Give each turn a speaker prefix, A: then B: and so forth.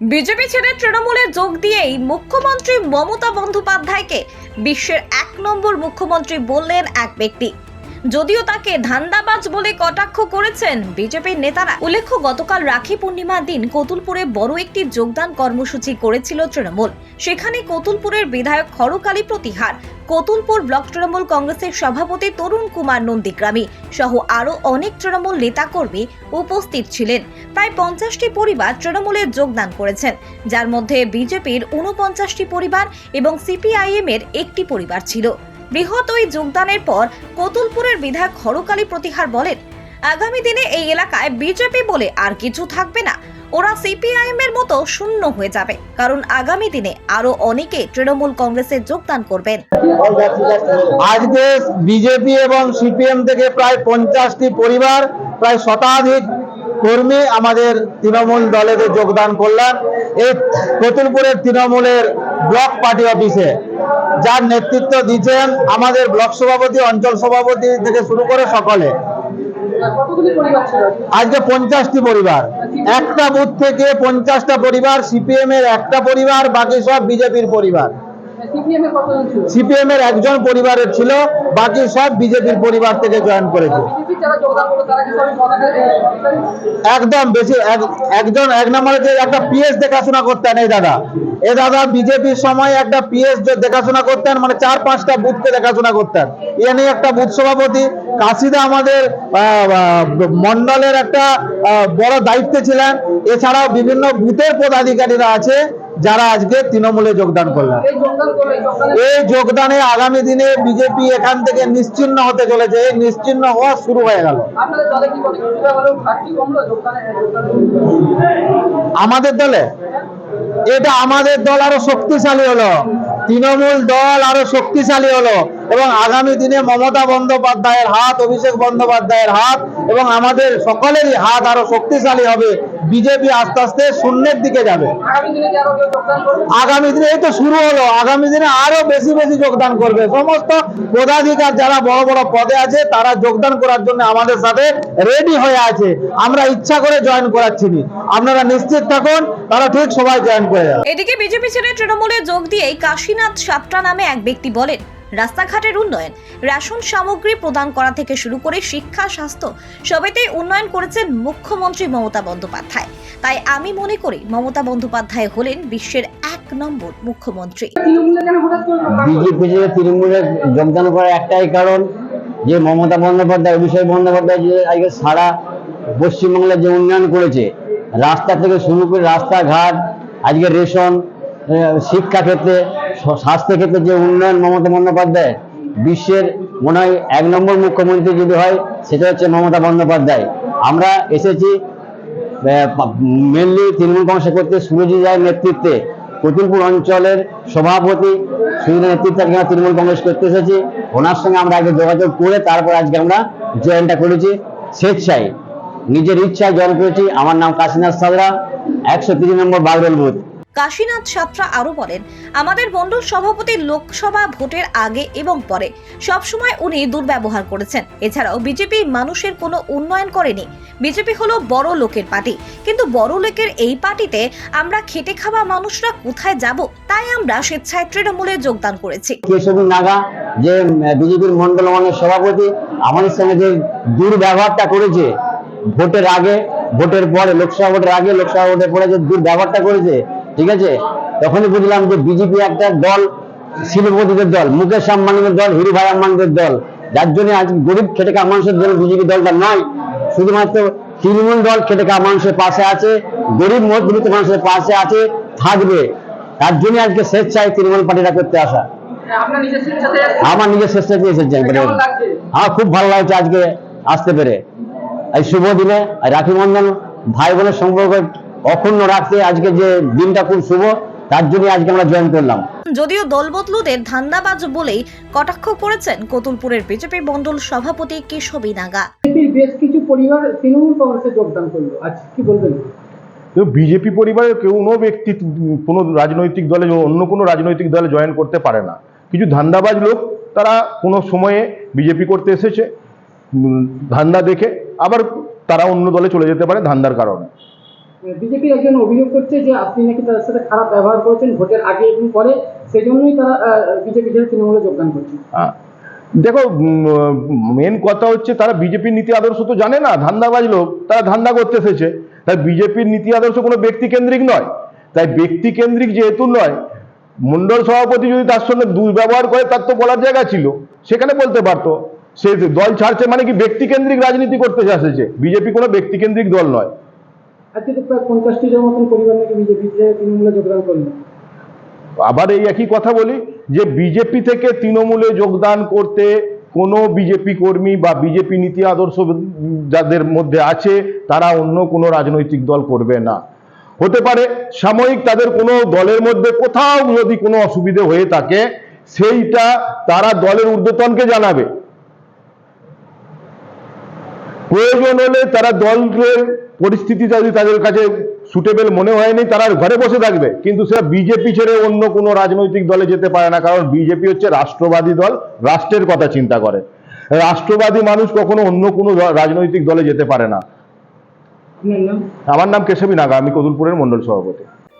A: BJP ছেড়ে তৃণমূলে যোগ দিয়েই মুখ্যমন্ত্রী মমতা বন্দ্যোপাধ্যায়কে বিশ্বের এক নম্বর মুখ্যমন্ত্রী বললেন এক ব্যক্তি। যদিও তাকে ধান্দাবাজ বলে কটাক্ষ করেছেন বিজেপির নেতারা। উল্লেখ্য, গতকাল রাখি পূর্ণিমার দিন কতুলপুরে বড় একটি যোগদান কর্মসূচি করেছিল তৃণমূল। সেখানে কতুলপুরের বিধায়ক হরকালী প্রতিহার, কতুলপুর ব্লক তৃণমূল কংগ্রেসের সভাপতি তরুণ কুমার নন্দীগ্রামী সহ আরও অনেক তৃণমূল নেতাকর্মী উপস্থিত ছিলেন। প্রায় পঞ্চাশটি পরিবার তৃণমূলে যোগদান করেছেন, যার মধ্যে বিজেপির ঊনপঞ্চাশটি পরিবার এবং সিপিআইএম এর একটি পরিবার ছিল। বৃহৎ ওই যোগদানের পর কতুলপুরের বিধায়ক হরকালী প্রতিহার বলেন, আগামী দিনে এই এলাকায় বিজেপি বলে আর কিছু থাকবে না। ওরা সিপিআইএম এর মতো শূন্য হয়ে যাবে, কারণ আগামী দিনে আরও অনেকে তৃণমূল কংগ্রেসে যোগদান করবেন।
B: আজকে বিজেপি এবং সিপিএম থেকে প্রায় পঞ্চাশটি পরিবার, প্রায় শতাধিক কর্মী আমাদের তৃণমূল দলে যোগদান করলেন। এই কতুলপুরের তৃণমূলের ব্লক পার্টি অফিসে যার নেতৃত্ব দিচ্ছেন আমাদের ব্লক সভাপতি অঞ্চল সভাপতি থেকে শুরু করে সকলে। আজকে পঞ্চাশটি পরিবার। একটা বুথ থেকে পঞ্চাশটা পরিবার সিপিএম এর একটা পরিবার বাকি সব বিজেপির পরিবার।
C: সিপিএম এর
B: একজন পরিবারের ছিল বাকি সব বিজেপির পরিবার থেকে জয়েন করেছে। একদম বেশি একজন এক নম্বরে যে একটা পিএস দেখাশোনা করতেন এই দাদা। এ দাদা বিজেপির সময় একটা পিএস দেখাশোনা করতেন মানে চার, পাঁচটা বুথকে দেখাশোনা করতেন। এ নিয়ে একটা বুথ সভাপতি, কাশিদা আমাদের মন্ডলের একটা বড় দায়িত্বে ছিলেন। এছাড়াও বিভিন্ন বুথের পদাধিকারীরা আছে। যারা আজকে তৃণমূলে যোগদান করলেন।
C: এই যোগদান
B: আগামী দিনে বিজেপি এখান থেকে নিশ্চিন্ন হতে চলেছে। এই নিশ্চিন্ন হওয়া শুরু হয়ে গেল। আমাদের দলে? এটা আমাদের দল আরও শক্তিশালী হলো। তৃণমূল দল আরও শক্তিশালী হলো। এবং আগামী দিনে মমতা বন্দ্যোপাধ্যায়ের হাত অভিষেক বন্দ্যোপাধ্যায়ের হাত এবং আমাদের সকলেরই হাত আরও শক্তিশালী হবে। বিজেপি আস্তে আস্তে শূন্যের দিকে যাবে।
C: আগামী দিনে কি আরও কেউ যোগদান করবে?
B: আগামী দিনে এই তো শুরু হলো। আগামী দিনে আরও বেশি বেশি যোগদান করবে। সমস্ত পদাধিকার যারা বড় বড় পদে আছে তারা যোগদান করার জন্য আমাদের সাথে রেডি হয়ে আছে। আমরা ইচ্ছা করে জয়েন করাচ্ছি নি। আপনারা নিশ্চিত থাকুন তারা ঠিক সবাই জয়েন করে যাবে।
A: এদিকে বিজেপি ছেড়ে তৃণমূলে যোগ দিয়েই কাশীনাথ সাতরা নামে এক ব্যক্তি বলেন রাস্তাঘাটের উন্নয়ন রেশন সামগ্রী প্রদান করা থেকে শুরু করে শিক্ষা স্বাস্থ্য সবেতেই উন্নয়ন করেছেন মুখ্যমন্ত্রী মমতা বন্দ্যোপাধ্যায় তাই আমি মনে করি মমতা বন্দ্যোপাধ্যায় হলেন বিশ্বের এক নম্বর মুখ্যমন্ত্রী?
D: বিজেপি যে তৃণমূলে যোগদান করার একটাই কারণ যে মমতা বন্দ্যোপাধ্যায় অভিষেক বন্দ্যোপাধ্যায় যে আজকে সারা পশ্চিমবাংলার যে উন্নয়ন করেছে রাস্তা থেকে শুরু করে রাস্তাঘাট আজকে রেশন আহ, শিক্ষা ক্ষেত্রে স- স্বাস্থ্য ক্ষেত্রে যে উন্নয়ন মমতা বন্দ্যোপাধ্যায়, বিশ্বের মনে হয় এক নম্বর মুখ্যমন্ত্রী যদি হয়, সেটা হচ্ছে মমতা বন্দ্যোপাধ্যায়। আমরা এসেছি মেনলি তৃণমূল কংগ্রেস করতে সুরজিৎ রায়ের নেতৃত্বে কতুলপুর অঞ্চলের সভাপতি সুরজিৎ নেতৃত্বে আমরা তৃণমূল কংগ্রেস করতে এসেছি। ওনার সঙ্গে আমরা আগে যোগাযোগ করে তারপর আজকে আমরা জয়েনটা করেছি। স্বেচ্ছায়, নিজের ইচ্ছায় জয়েন করেছি। আমার নাম কাশীনাথ সাদরা একশো তিরিশ নম্বর বাগরল বুথ।
A: কাশীনাথ সাত্রা আরও বলেন, আমাদের মণ্ডল সভাপতি লোকসভা ভোটের আগে এবং পরে সবসময় উনি দুর্ব্যবহার করেছেন। এছাড়াও বিজেপি মানুষের কোনো উন্নয়ন করেনি। বিজেপি হলো বড় লোকের পার্টি। কিন্তু বড় লোকের এই পার্টিতে আমরা খেটে খাওয়া মানুষরা কোথায় যাব? তাই আমরা স্বেচ্ছায় তৃণমূলে যোগদান করেছি।
D: নাগা, যে বিজেপির মন্ডল মানের সভাপতি, আমাদের সঙ্গে যে দুর্ব্যবহারটা করেছে, ভোটের আগে, ভোটের পরে, লোকসভা ভোটের আগে, লোকসভা ভোটের পরে যে দুর্ব্যবহারটা করেছে ঠিক আছে? তখনই বুঝলাম যে বিজেপি একটা দল শিল্পপতিদের দল মুকেশ আম্বানিদের দল হিরু ভাই আম্বানিদের দল। যার জন্য আজ গরিব খেটে খাওয়া মানুষের জন্য বিজেপি দলটা নয় শুধুমাত্র তৃণমূল দল খেটে খাওয়া মানুষের পাশে আছে গরিব মধ্যবিত্ত মানুষের পাশে আছে থাকবে। তার জন্য আজকে স্বেচ্ছায় তৃণমূল পার্টিটা করতে আসা।
C: নিজের স্বেচ্ছাতে
D: আমার নিজের দিয়ে এসেছি আমার খুব ভালো লাগছে আজকে আসতে পেরে। এই শুভ দিনে আর রাখি বন্ধন ভাই বোনের সম্পর্ক অক্ষুণ্ণ রাখতে আজকে যে দিনটা খুব শুভ তার জন্য আজকে আমরা জয়েন করলাম।
A: যদিও দলবদলুদের ধান্দাবাজ বলেই কটাক্ষ করেছেন কতুলপুরের বিজেপি মণ্ডল সভাপতি কেশবী নাগা।
C: বেশ কিছু পরিবার তৃণমূল কংগ্রেসে যোগদান করল। আচ্ছা কি বলবেন?
E: বিজেপি পরিবারের কোনো ব্যক্তি কোনো রাজনৈতিক দলে অন্য কোনো রাজনৈতিক দলে জয়েন করতে পারে না। কিছু ধান্দাবাজ লোক তারা কোনো সময়ে বিজেপি করতে এসেছে ধান্দা দেখে। আবার তারা অন্য দলে চলে যেতে পারে ধান্দার কারণে।
C: বিজেপির একজন অভিযোগ করছে যে আপনি নাকি তাদের সাথে খারাপ ব্যবহার করেছেন ভোটের আগে এবং পরে সেই জন্যই তারা বিজেপি ছেড়ে তৃণমূলে যোগদান করছেন।
E: দেখো মেন কথা হচ্ছে তারা বিজেপির নীতি আদর্শ তো জানে না, ধান্দাবাজ লোক, তারা ধান্দা করতে এসেছে। তাই বিজেপির নীতি আদর্শ কোনো ব্যক্তি কেন্দ্রিক নয়। তাই ব্যক্তি কেন্দ্রিক যেহেতু নয়, মন্ডল সভাপতি যদি তার সঙ্গে দুর্ব্যবহার করে, তার তো বলার জায়গা ছিল। সেখানে বলতে পারতো, সে দল ছাড়ছে মানে কি ব্যক্তি কেন্দ্রিক রাজনীতি করতে এসেছে। বিজেপি কোনো ব্যক্তি কেন্দ্রিক দল নয়।
C: আজকে প্রায় পঞ্চাশটির মতন পরিবার নাকি তৃণমূলে যোগদান করল।
E: আবার এই একই কথা বলি, যে বিজেপি থেকে তৃণমূলে যোগদান করতে কোনো বিজেপি কর্মী বা বিজেপি নীতি আদর্শ যাদের মধ্যে আছে, তারা অন্য কোনো রাজনৈতিক দল করবে না। হতে পারে সাময়িক তাদের কোনো দলের মধ্যে কোথাও যদি কোনো অসুবিধে হয়ে থাকে, সেইটা তারা দলের ঊর্ধ্বতনকে জানাবে। প্রয়োজন হলে তারা দলের পরিস্থিতি যদি তাদের কাছে সুটেবল মনে হয়নি তারা ঘরে বসে থাকবে। কিন্তু সেটা বিজেপি ছেড়ে অন্য কোনো রাজনৈতিক দলে যেতে পারে না কারণ বিজেপি হচ্ছে রাষ্ট্রবাদী দল রাষ্ট্রের কথা চিন্তা করে। রাষ্ট্রবাদী মানুষ কখনো অন্য কোনো রাজনৈতিক দলে যেতে পারে না। আমার নাম কেশবী নাগা আমি কদুলপুরের মন্ডল সভাপতি।